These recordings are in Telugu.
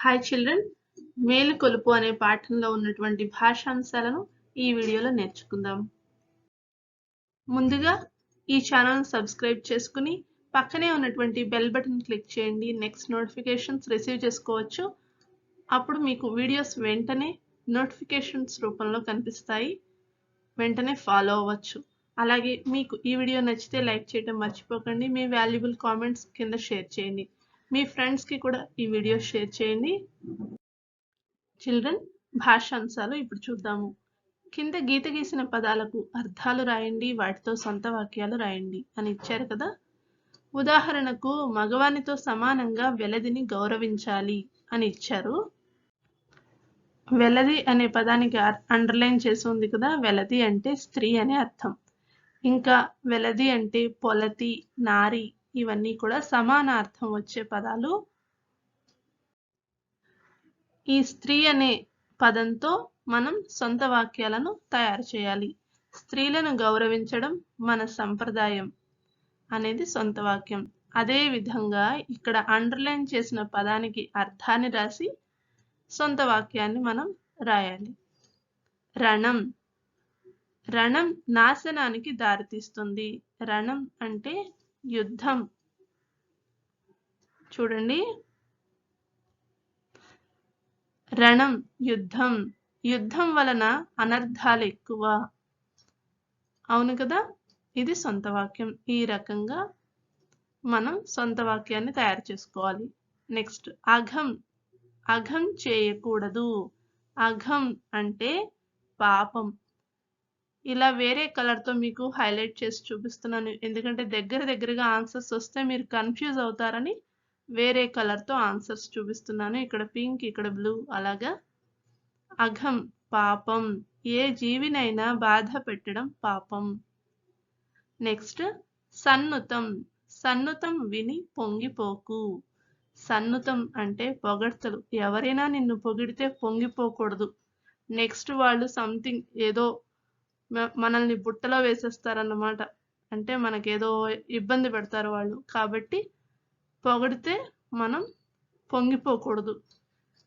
హాయ్ చిల్డ్రన్ మేలు కొలుపు అనే పాఠంలో ఉన్నటువంటి భాషాంశాలను ఈ వీడియోలో నేర్చుకుందాం. ముందుగా ఈ ఛానల్ సబ్స్క్రైబ్ చేసుకుని పక్కనే ఉన్నటువంటి బెల్ బటన్ క్లిక్ చేయండి. నెక్స్ట్ నోటిఫికేషన్స్ రిసీవ్ చేసుకోవచ్చు. అప్పుడు మీకు వీడియోస్ వెంటనే నోటిఫికేషన్స్ రూపంలో కనిపిస్తాయి. వెంటనే ఫాలో అవ్వచ్చు. అలాగే మీకు ఈ వీడియో నచ్చితే లైక్ చేయడం మర్చిపోకండి. మీ వాల్యుబుల్ కామెంట్స్ కింద షేర్ చేయండి. మీ ఫ్రెండ్స్కి కూడా ఈ వీడియో షేర్ చేయండి. చిల్డ్రన్ భాషాంశాలు ఇప్పుడు చూద్దాము. కింద గీత గీసిన పదాలకు అర్థాలు రాయండి వాటితో సొంత వాక్యాలు రాయండి అని ఇచ్చారు కదా. ఉదాహరణకు మగవానితో సమానంగా వెలదిని గౌరవించాలి అని ఇచ్చారు. వెలది అనే పదానికి అండర్లైన్ చేసి ఉంది కదా వెలది అంటే స్త్రీ అనే అర్థం. ఇంకా వెలది అంటే పొలతి నారి ఇవన్నీ కూడా సమాన అర్థం వచ్చే పదాలు. ఈ స్త్రీ అనే పదంతో మనం సొంత వాక్యాలను తయారు చేయాలి. స్త్రీలను గౌరవించడం మన సంప్రదాయం అనేది సొంత వాక్యం. అదే విధంగా ఇక్కడ అండర్లైన్ చేసిన పదానికి అర్థాన్ని రాసి సొంత వాక్యాన్ని మనం రాయాలి. రణం. రణం నాశనానికి దారితీస్తుంది. రణం అంటే యుద్ధం. చూడండి. రణం యుద్ధం. యుద్ధం వలన అనర్థాలు ఎక్కువ. అవును కదా? ఇది సొంత వాక్యం. ఈ రకంగా మనం సొంత వాక్యాన్ని తయారు చేసుకోవాలి. నెక్స్ట్ అఘం. అఘం చేయకూడదు. అఘం అంటే పాపం. ఇలా వేరే కలర్తో మీకు హైలైట్ చేసి చూపిస్తున్నాను. ఎందుకంటే దగ్గర దగ్గరగా ఆన్సర్స్ వస్తే మీరు కన్ఫ్యూజ్ అవుతారని వేరే కలర్తో ఆన్సర్స్ చూపిస్తున్నాను. ఇక్కడ పింక్ ఇక్కడ బ్లూ అలాగా. అఘం పాపం. ఏ జీవినైనా బాధ పెట్టడం పాపం. నెక్స్ట్ సన్నుతం. సన్నుతం విని పొంగిపోకు. సన్నుతం అంటే పొగడ్తలు. ఎవరైనా నిన్ను పొగిడితే పొంగిపోకూడదు. నెక్స్ట్ వాళ్ళు సంథింగ్ ఏదో మనల్ని బుట్టలో వేసేస్తారన్నమాట. అంటే మనకేదో ఇబ్బంది పెడతారు వాళ్ళు. కాబట్టి పొగిడితే మనం పొంగిపోకూడదు.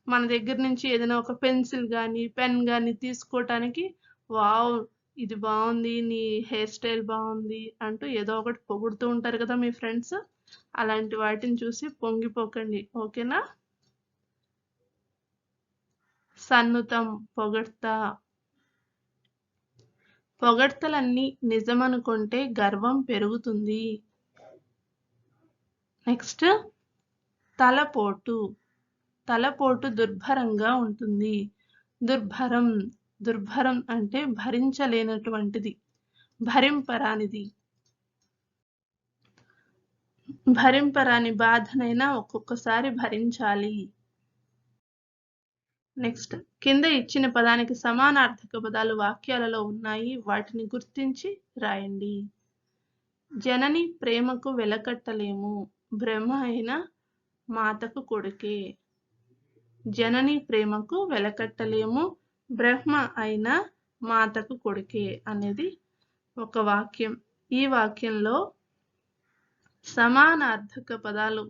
మన దగ్గర నుంచి ఏదైనా ఒక పెన్సిల్ కానీ పెన్ కానీ తీసుకోవటానికి వావ్ ఇది బాగుంది నీ హెయిర్ స్టైల్ బాగుంది అంటూ ఏదో ఒకటి పొగుడుతూ ఉంటారు కదా మీ ఫ్రెండ్స్. అలాంటి వాటిని చూసి పొంగిపోకండి. ఓకేనా? సన్నుతం పొగడ్తా. పొగడ్తలన్నీ నిజమనుకుంటే గర్వం పెరుగుతుంది. నెక్స్ట్ తలపోటు. తలపోటు దుర్భరంగా ఉంటుంది. దుర్భరం దుర్భరం అంటే భరించలేనటువంటిది భరింపరానిది. భరింపరాని బాధనైనా ఒక్కొక్కసారి భరించాలి. నెక్స్ట్ కింద ఇచ్చిన పదానికి సమానార్థక పదాలు వాక్యాలలో ఉన్నాయి. వాటిని గుర్తించి రాయండి. జనని ప్రేమకు వెలకట్టలేము. బ్రహ్మ అయిన మాతకు కొడుకే. జనని ప్రేమకు వెలకట్టలేము. బ్రహ్మ అయిన మాతకు కొడుకే అనేది ఒక వాక్యం. ఈ వాక్యంలో సమానార్థక పదాలు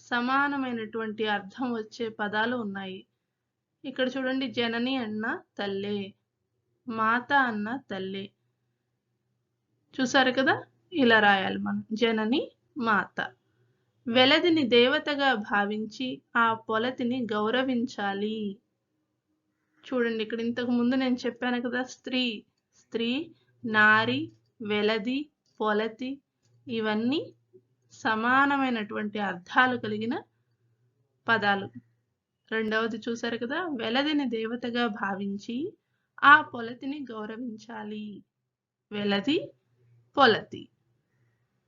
సమానమైనటువంటి అర్థం వచ్చే పదాలు ఉన్నాయి. ఇక్కడ చూడండి జనని అన్న తల్లే మాత అన్న తల్లే. చూసారు కదా? ఇలా రాయాలి మనం. జనని మాత. వెలదిని దేవతగా భావించి ఆ పొలతిని గౌరవించాలి. చూడండి ఇక్కడ ఇంతకు ముందు నేను చెప్పాను కదా స్త్రీ స్త్రీ నారి వెలది పొలతి ఇవన్నీ సమానమైనటువంటి అర్థాలు కలిగిన పదాలు. రెండవది చూసారు కదా వెలదిని దేవతగా భావించి ఆ పొలతిని గౌరవించాలి. వెలది పొలతి.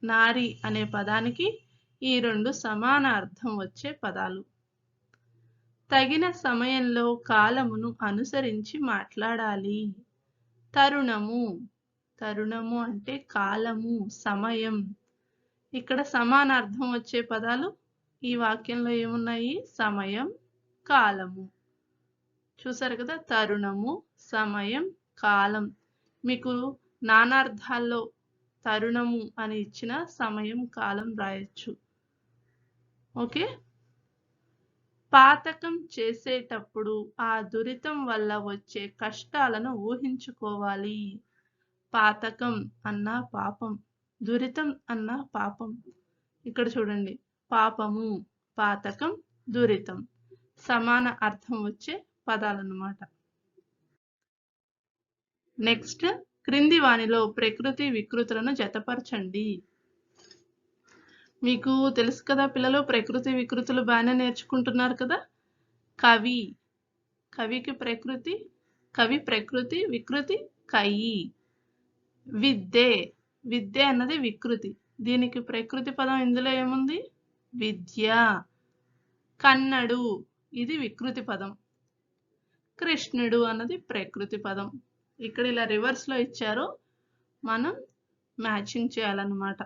నారి అనే పదానికి ఈ రెండు సమాన అర్థం వచ్చే పదాలు. తగిన సమయంలో కాలమును అనుసరించి మాట్లాడాలి. తరుణము. తరుణము అంటే కాలము సమయం. ఇక్కడ సమాన అర్థం వచ్చే పదాలు ఈ వాక్యంలో ఏమున్నాయి? సమయం. కాలము. చూసారు కదా? తరుణము సమయం కాలం. మీకు నానార్థాల్లో తరుణము అని ఇచ్చిన సమయం కాలం రాయొచ్చు. ఓకే? పాతకం చేసేటప్పుడు ఆ దురితం వల్ల వచ్చే కష్టాలను ఊహించుకోవాలి. పాతకం అన్న పాపం దురితం అన్న పాపం. ఇక్కడ చూడండి. పాపము పాతకం దురితం. సమాన అర్థం వచ్చే పదాలన్నమాట. నెక్స్ట్ క్రింది వాణిలో ప్రకృతి వికృతులను జతపరచండి. మీకు తెలుసు కదా పిల్లలు ప్రకృతి వికృతులు బాగానే నేర్చుకుంటున్నారు కదా? కవి. కవికి ప్రకృతి కవి ప్రకృతి వికృతి కయి. విద్యే. విద్య అన్నది వికృతి. దీనికి ప్రకృతి పదం ఇందులో ఏముంది? విద్య. కన్నడు. ఇది వికృతి పదం. కృష్ణుడు అన్నది ప్రకృతి పదం. ఇక్కడ ఇలా రివర్స్లో ఇచ్చారు మనం మ్యాచింగ్ చేయాలన్నమాట.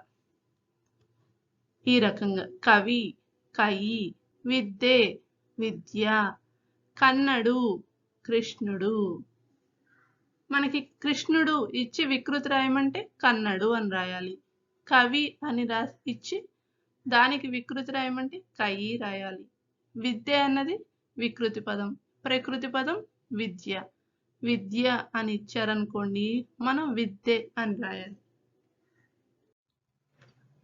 ఈ రకంగా కవి కయి విద్దే విద్య కన్నడు కృష్ణుడు. మనకి కృష్ణుడు ఇచ్చి వికృతి రాయమంటే కన్నడు అని రాయాలి. కవి అని రా ఇచ్చి దానికి వికృతి రాయమంటే కయి రాయాలి. విద్య అన్నది వికృతి పదం. ప్రకృతి పదం విద్య. విద్య అని ఇచ్చారనుకోండి మనం విద్య అని రాయాలి.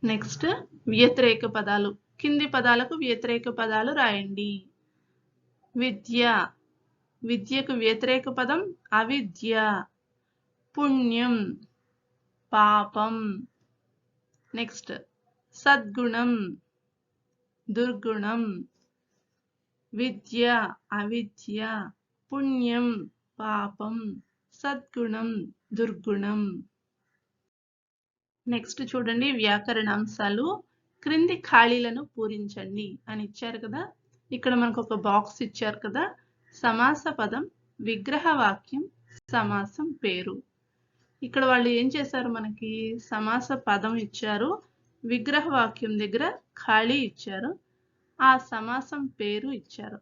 నెక్స్ట్ వ్యతిరేక పదాలు. కింది పదాలకు వ్యతిరేక పదాలు రాయండి. విద్య. విద్యకు వ్యతిరేక పదం అవిద్య. పుణ్యం. పాపం. నెక్స్ట్ సద్గుణం. దుర్గుణం. విద్య అవిద్య పుణ్యం పాపం సద్గుణం దుర్గుణం. నెక్స్ట్ చూడండి వ్యాకరణాంశాలు. క్రింది ఖాళీలను పూరించండి అని ఇచ్చారు కదా. ఇక్కడ మనకు ఒక బాక్స్ ఇచ్చారు కదా. సమాస పదం విగ్రహ వాక్యం సమాసం పేరు. ఇక్కడ వాళ్ళు ఏం చేశారు మనకి? సమాస పదం ఇచ్చారు. విగ్రహ వాక్యం దగ్గర ఖాళీ ఇచ్చారు. ఆ సమాసం పేరు ఇచ్చారు.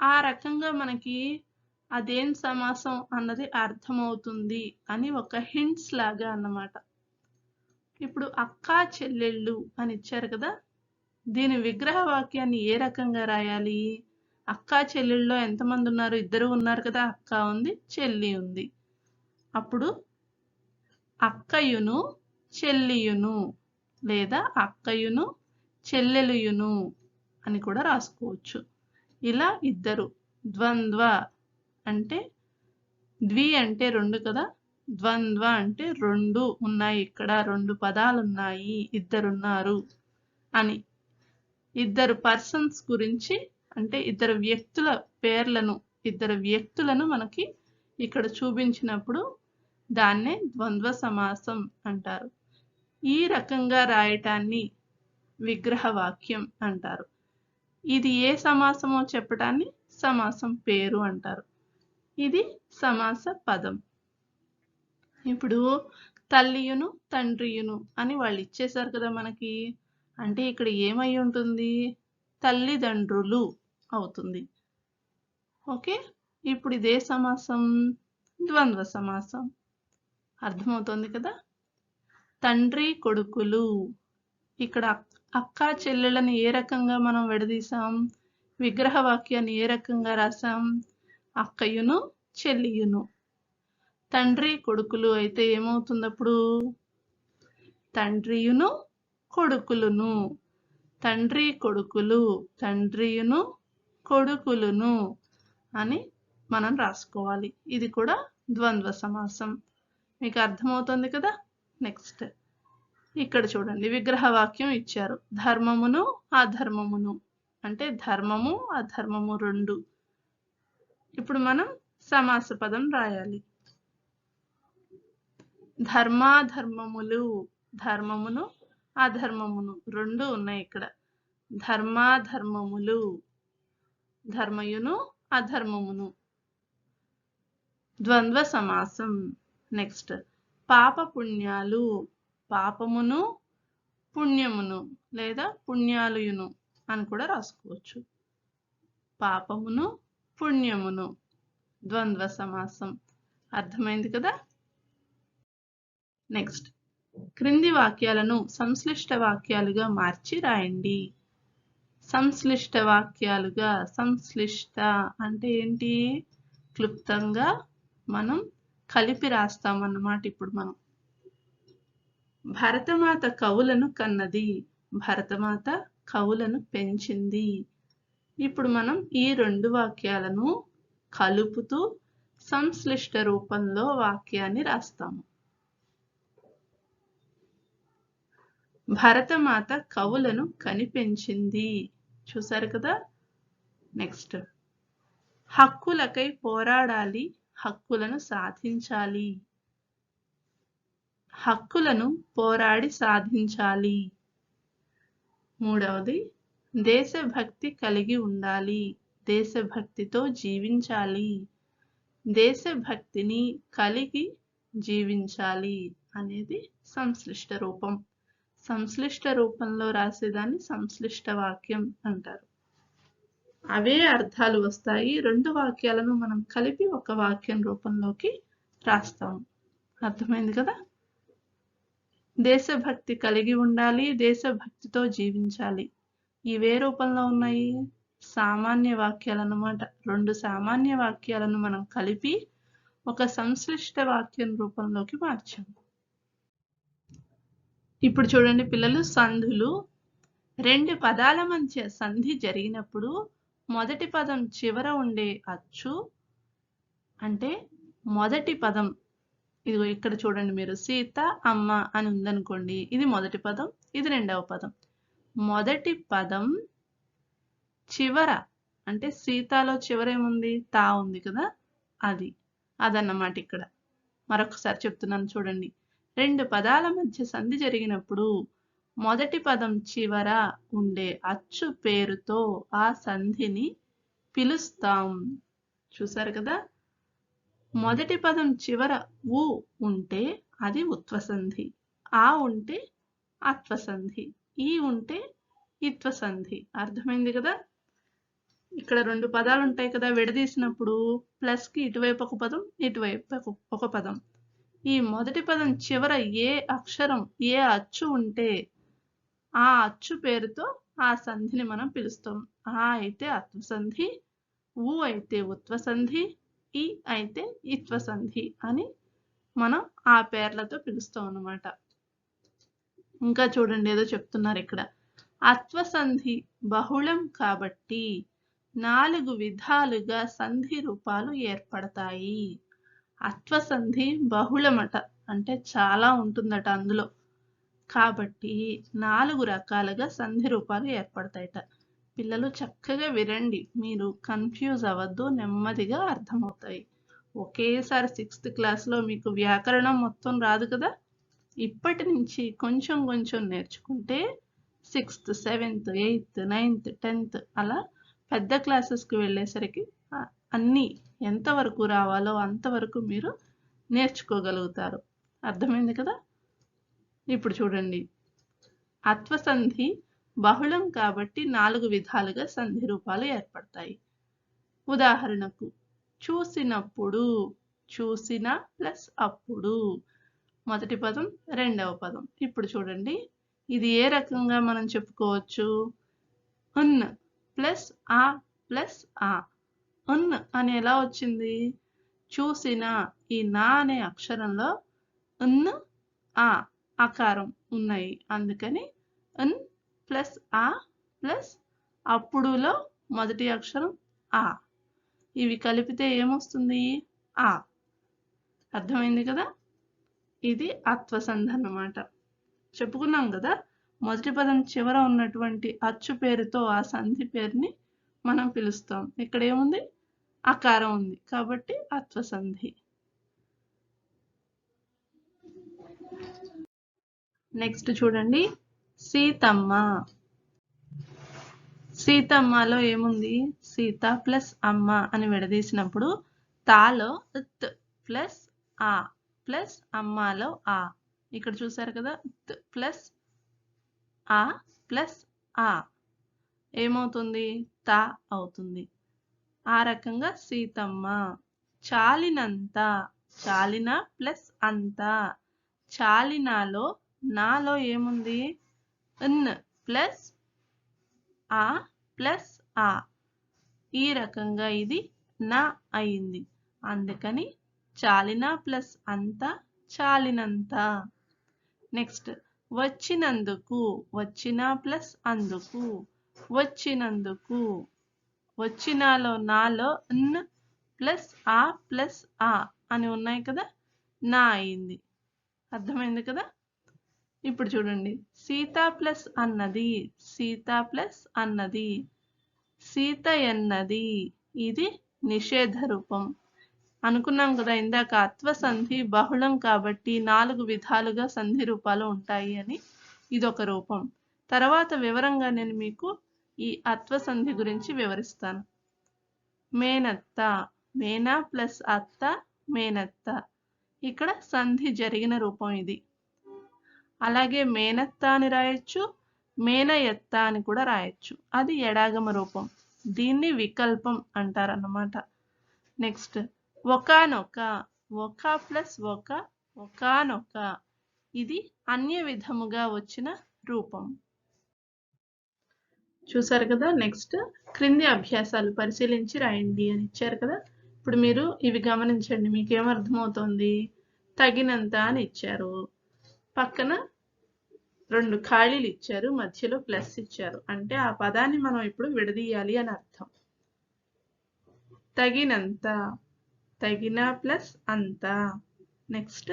ఆ రకంగా మనకి అదేం సమాసం అన్నది అర్థమవుతుంది అని ఒక హింట్స్ లాగా అన్నమాట. ఇప్పుడు అక్క చెల్లెళ్ళు అని ఇచ్చారు కదా దీని విగ్రహ వాక్యాన్ని ఏ రకంగా రాయాలి? అక్క చెల్లెళ్ళలో ఎంతమంది ఉన్నారు? ఇద్దరు ఉన్నారు కదా అక్క ఉంది చెల్లి ఉంది. అప్పుడు అక్కయును చెల్లియును లేదా అక్కయును చెల్లెలుయును అని కూడా రాసుకోవచ్చు. ఇలా ఇద్దరు. ద్వంద్వ అంటే ద్వి అంటే రెండు కదా? ద్వంద్వ అంటే రెండు ఉన్నాయి ఇక్కడ. రెండు పదాలు ఉన్నాయి ఇద్దరున్నారు అని. ఇద్దరు పర్సన్స్ గురించి అంటే ఇద్దరు వ్యక్తుల పేర్లను ఇద్దరు వ్యక్తులను మనకి ఇక్కడ చూపించినప్పుడు దాన్నే ద్వంద్వ సమాసం అంటారు. ఈ రకంగా రాయటాన్ని విగ్రహ వాక్యం అంటారు. ఇది ఏ సమాసమో చెప్పడాన్ని సమాసం పేరు అంటారు. ఇది సమాస పదం. ఇప్పుడు తల్లియును తండ్రియును అని వాళ్ళు ఇచ్చేశారు కదా మనకి. అంటే ఇక్కడ ఏమై ఉంటుంది? తల్లిదండ్రులు అవుతుంది. ఓకే? ఇప్పుడు ఇదే సమాసం ద్వంద్వ సమాసం. అర్థమవుతుంది కదా? తండ్రి కొడుకులు. ఇక్కడ అక్క చెల్లెళ్ళని ఏ రకంగా మనం విడదీసాం? విగ్రహ వాక్యాన్ని ఏ రకంగా రాసాం? అక్కయును చెల్లియును. తండ్రి కొడుకులు అయితే ఏమవుతుంది అప్పుడు తండ్రియును కొడుకులును. తండ్రి కొడుకులు తండ్రియును కొడుకులును అని మనం రాసుకోవాలి. ఇది కూడా ద్వంద్వ సమాసం. మీకు అర్థమవుతుంది కదా? నెక్స్ట్. ఇక్కడ చూడండి విగ్రహ వాక్యం ఇచ్చారు. ధర్మమును అధర్మమును. అంటే ధర్మము అధర్మము రెండు. ఇప్పుడు మనం సమాస పదం రాయాలి. ధర్మాధర్మములు ధర్మమును అధర్మమును రెండు ఉన్నాయి ఇక్కడ. ధర్మాధర్మములు ధర్మయును అధర్మమును. ద్వంద్వ సమాసం. నెక్స్ట్. పాప పుణ్యాలు పాపమును పుణ్యమును లేదా పుణ్యాలుయును అని కూడా రాసుకోవచ్చు. పాపమును పుణ్యమును ద్వంద్వ సమాసం. అర్థమైంది కదా? నెక్స్ట్. క్రింది వాక్యాలను సంశ్లిష్ట వాక్యాలుగా మార్చి రాయండి. సంశ్లిష్ట వాక్యాలుగా సంశ్లిష్ట అంటే ఏంటి? క్లుప్తంగా మనం కలిపి రాస్తామన్నమాట ఇప్పుడు మనం. భరతమాత కవులను కన్నది భరతమాత కవులను పెంచింది. ఇప్పుడు మనం ఈ రెండు వాక్యాలను కలుపుతూ సంశ్లిష్ట రూపంలో వాక్యాన్ని రాస్తాము. భరతమాత కవులను కనిపెంచింది. చూసారు కదా? నెక్స్ట్ హక్కులకై పోరాడాలి హక్కులను సాధించాలి. హక్కులను పోరాడి సాధించాలి. మూడవది దేశభక్తి కలిగి ఉండాలి. దేశభక్తితో జీవించాలి. దేశభక్తిని కలిగి జీవించాలి అనేది సంశ్లిష్ట రూపం. సంశ్లిష్ట రూపంలో రాసేదాన్ని సంశ్లిష్ట వాక్యం అంటారు. అవే అర్థాలు వస్తాయి. రెండు వాక్యాలను మనం కలిపి ఒక వాక్యం రూపంలోకి రాస్తాం. అర్థమైంది కదా? దేశభక్తి కలిగి ఉండాలి దేశభక్తితో జీవించాలి. ఇవే రూపంలో ఉన్నాయి సామాన్య వాక్యాలు అన్నమాట రెండు సామాన్య వాక్యాలను మనం కలిపి ఒక సంశ్లిష్ట వాక్యం రూపంలోకి మార్చాము ఇప్పుడు చూడండి పిల్లలు సంధులు. రెండు పదాల మధ్య సంధి జరిగినప్పుడు మొదటి పదం చివర ఉండే అచ్చు అంటే మొదటి పదం ఇదిగో ఇక్కడ చూడండి మీరు సీత అమ్మ అని ఉందనుకోండి ఇది మొదటి పదం ఇది రెండవ పదం. మొదటి పదం చివర అంటే సీతాలో చివర ఏముంది? తా ఉంది కదా అది. అదన్నమాట ఇక్కడ. మరొకసారి చెప్తున్నాను చూడండి. రెండు పదాల మధ్య సంధి జరిగినప్పుడు మొదటి పదం చివర ఉండే అచ్చు పేరుతో ఆ సంధిని పిలుస్తాం. చూసారు కదా? మొదటి పదం చివర ఉ ఉంటే అది ఉత్వసంధి ఆ ఉంటే అత్వసంధి ఈ ఉంటే ఇత్వసంధి అర్థమైంది కదా? ఇక్కడ రెండు పదాలు ఉంటాయి కదా విడదీసినప్పుడు ప్లస్కి ఇటువైపు ఒక పదం ఇటువైపు ఒక పదం. ఈ మొదటి పదం చివర ఏ అక్షరం ఏ అచ్చు ఉంటే ఆ అచ్చు పేరుతో ఆ సంధిని మనం పిలుస్తాం. ఆ అయితే అత్వసంధి ఊ అయితే ఉత్వసంధి ఈ అయితే ఇత్వ సంధి అని మనం ఆ పేర్లతో పిలుస్తాం అన్నమాట. ఇంకా చూడండి ఏదో చెప్తున్నారు ఇక్కడ. అత్వసంధి బహుళం కాబట్టి నాలుగు విధాలుగా సంధి రూపాలు ఏర్పడతాయి. అత్వసంధి బహుళమట అంటే చాలా ఉంటుందట అందులో. కాబట్టి నాలుగు రకాలుగా సంధి రూపాలు ఏర్పడతాయట. పిల్లలు చక్కగా వినండి. మీరు కన్ఫ్యూజ్ అవ్వద్దు నెమ్మదిగా అర్థమవుతాయి. ఒకేసారి సిక్స్త్ క్లాస్లో మీకు వ్యాకరణం మొత్తం రాదు కదా? ఇప్పటి నుంచి కొంచెం కొంచెం నేర్చుకుంటే sixth seventh eighth ninth tenth అలా పెద్ద క్లాసెస్కి వెళ్ళేసరికి అన్నీ ఎంతవరకు రావాలో అంతవరకు మీరు నేర్చుకోగలుగుతారు. అర్థమైంది కదా? ఇప్పుడు చూడండి. అత్వసంధి బహుళం కాబట్టి నాలుగు విధాలుగా సంధి రూపాలు ఏర్పడతాయి. ఉదాహరణకు చూసినప్పుడు చూసిన ప్లస్ అప్పుడు. మొదటి పదం రెండవ పదం. ఇప్పుడు చూడండి ఇది ఏ రకంగా మనం చెప్పుకోవచ్చు? ఉన్ ప్లస్ ఆ ప్లస్ ఆ. ఉన్ అని ఎలా వచ్చింది? చూసిన ఈ నా అనే అక్షరంలో ఉన్ ఆ ఆకారం ఉన్నాయి. అందుకని ఉన్ ప్లస్ ఆ ప్లస్ అప్పుడులో మొదటి అక్షరం ఆ. ఇవి కలిపితే ఏమొస్తుంది? ఆ. అర్థమైంది కదా? ఇది అత్వసంధ అన్నమాట చెప్పుకున్నాం కదా మొదటి పదం చివర ఉన్నటువంటి అచ్చు పేరుతో ఆ సంధి పేరుని మనం పిలుస్తాం. ఇక్కడ ఏముంది? అకారం ఉంది. కాబట్టి అత్వసంధి. నెక్స్ట్ చూడండి. సీతమ్మ. సీతమ్మలో ఏముంది? సీత ప్లస్ అమ్మ అని విడదీసినప్పుడు తాలో త్ ప్లస్ ఆ ప్లస్ అమ్మలో ఆ. ఇక్కడ చూసారు కదా? త్ ప్లస్ ఆ ప్లస్ ఆ. ఏమవుతుంది? త అవుతుంది. ఆ రకంగా సీతమ్మ. చాలినంత. చాలిన ప్లస్ అంత. చాలినాలో నాలో ఏముంది? ఎన్ ప్లస్ ఆ ప్లస్ ఆ ఈ రకంగా ఇది నా అయింది. అందుకని చాలిన ప్లస్ అంత చాలినంత. నెక్స్ట్ వచ్చినందుకు వచ్చిన ప్లస్ అందుకు వచ్చినందుకు వచ్చినాలో నాలో న్ ప్లస్ ఆ ప్లస్ ఆ అని ఉన్నాయి కదా నా అయింది. అర్థమైంది కదా? ఇప్పుడు చూడండి. సీత ప్లస్ అన్నది సీత ప్లస్ అన్నది సీత ఎన్నది ఇది నిషేధ రూపం. అనుకున్నాం కదా ఇందాక అత్వ సంధి బహుళం కాబట్టి నాలుగు విధాలుగా సంధి రూపాలు ఉంటాయి అని ఇదొక రూపం. తర్వాత వివరంగా నేను మీకు ఈ అత్వ సంధి గురించి వివరిస్తాను. మేనత్త మేనా ప్లస్ అత్త మేనత్త. ఇక్కడ సంధి జరిగిన రూపం ఇది. అలాగే మేనత్త అని రాయొచ్చు మేనయత్త అని కూడా రాయొచ్చు. అది ఎడాగమ రూపం. దీన్ని వికల్పం అంటారన్నమాట. నెక్స్ట్ ఒకనొక ఒక ప్లస్ ఒక ఒకనొక. ఇది అన్య విధముగా వచ్చిన రూపం. చూసారు కదా? నెక్స్ట్ క్రింది అభ్యాసాలు పరిశీలించి రాయండి అని ఇచ్చారు కదా? ఇప్పుడు మీరు ఇవి గమనించండి మీకేమర్థమవుతోంది? తగినంత అని ఇచ్చారు. పక్కన రెండు ఖాళీలు ఇచ్చారు మధ్యలో ప్లస్ ఇచ్చారు. అంటే ఆ పదాన్ని మనం ఇప్పుడు విడదీయాలి అని అర్థం. తగినంత తగిన ప్లస్ అంత. నెక్స్ట్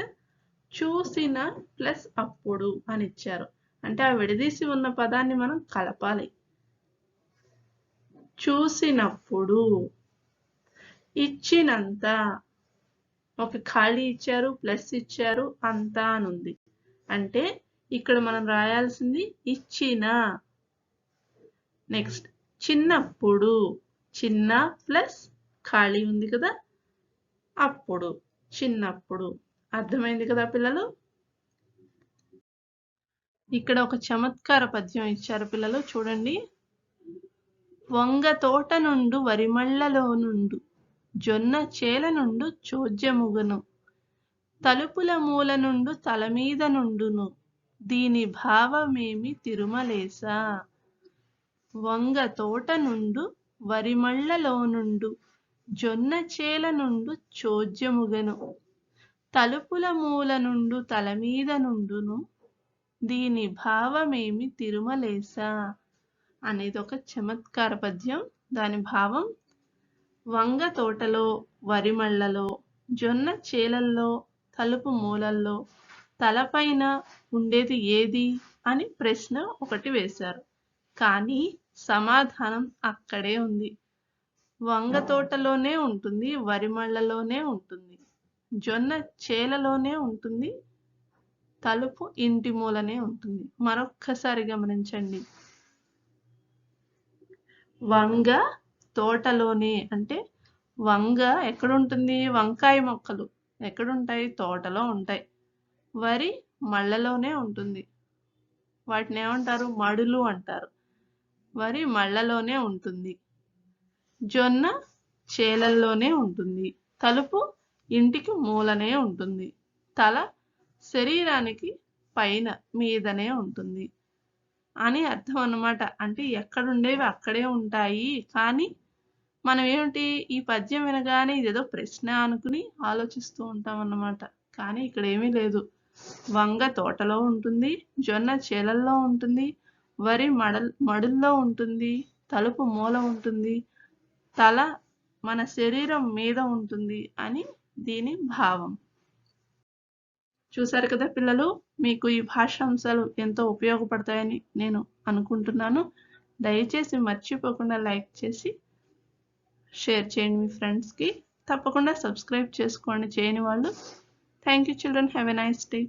చూసిన ప్లస్ అప్పుడు అని ఇచ్చారు. అంటే ఆ విడదీసి ఉన్న పదాన్ని మనం కలపాలి. చూసినప్పుడు ఇచ్చినంత. ఒక ఖాళీ ఇచ్చారు ప్లస్ ఇచ్చారు అంత అని ఉంది అంటే ఇక్కడ మనం రాయాల్సింది ఇచ్చిన. నెక్స్ట్ చిన్నప్పుడు. చిన్న ప్లస్ ఖాళీ ఉంది కదా? అప్పుడు. చిన్నప్పుడు. అర్థమైంది కదా పిల్లలు? ఇక్కడ ఒక చమత్కార పద్యం ఇచ్చారు పిల్లలు చూడండి. వంగ తోట నుండు వరిమళ్ళలో నుండు జొన్న చేల నుండు చోద్యముగను. తలుపుల మూల నుండు తల మీద నుండును. దీని భావమేమి తిరుమలేసా? వంగ తోట నుండు వరిమళ్ళలో నుండు జొన్న చేల నుండు చోద్యముగను. తలుపుల మూల నుండు తల మీద నుండును. దీని భావమేమి తిరుమలేసా? అనేది ఒక చమత్కార పద్యం. దాని భావం వంగ తోటలో వరిమళ్ళలో జొన్న చేలల్లో తలుపు మూలల్లో తలపైన ఉండేది ఏది అని ప్రశ్న ఒకటి వేశారు. కానీ సమాధానం అక్కడే ఉంది. వంగ తోటలోనే ఉంటుంది వరిమళ్ళలోనే ఉంటుంది జొన్న చేలలోనే ఉంటుంది తలుపు ఇంటి మూలనే ఉంటుంది. మరొక్కసారి గమనించండి. వంగ తోటలోనే అంటే వంగ ఎక్కడుంటుంది? వంకాయ మొక్కలు. ఎక్కడుంటాయి? తోటలో ఉంటాయి. వరి మళ్ళలోనే ఉంటుంది. వాటిని ఏమంటారు? మడులు అంటారు. వరి మళ్ళలోనే ఉంటుంది. జొన్న చేలల్లోనే ఉంటుంది. తలుపు ఇంటికి మూలనే ఉంటుంది. తల శరీరానికి పైన మీదనే ఉంటుంది. అని అర్థం అన్నమాట అంటే ఎక్కడుండేవి అక్కడే ఉంటాయి. కానీ మనం ఏమిటి ఈ పద్యం వినగానే ఇదేదో ప్రశ్న అనుకుని ఆలోచిస్తూ ఉంటాం అన్నమాట కానీ ఇక్కడ ఏమీ లేదు. వంగ తోటలో ఉంటుంది జొన్న చేలల్లో ఉంటుంది వరి మడల్ మడుల్లో ఉంటుంది తలుపు మూల ఉంటుంది తల మన శరీరం మీద ఉంటుంది అని దీని భావం. చూసారు కదా పిల్లలు మీకు ఈ భాషాంశాలు ఎంతో ఉపయోగపడతాయని నేను అనుకుంటున్నాను. దయచేసి మర్చిపోకుండా లైక్ చేసి షేర్ చేయండి మీ ఫ్రెండ్స్కి తప్పకుండా సబ్స్క్రైబ్ చేసుకోండి చేయని వాళ్ళు. Thank you children have a nice day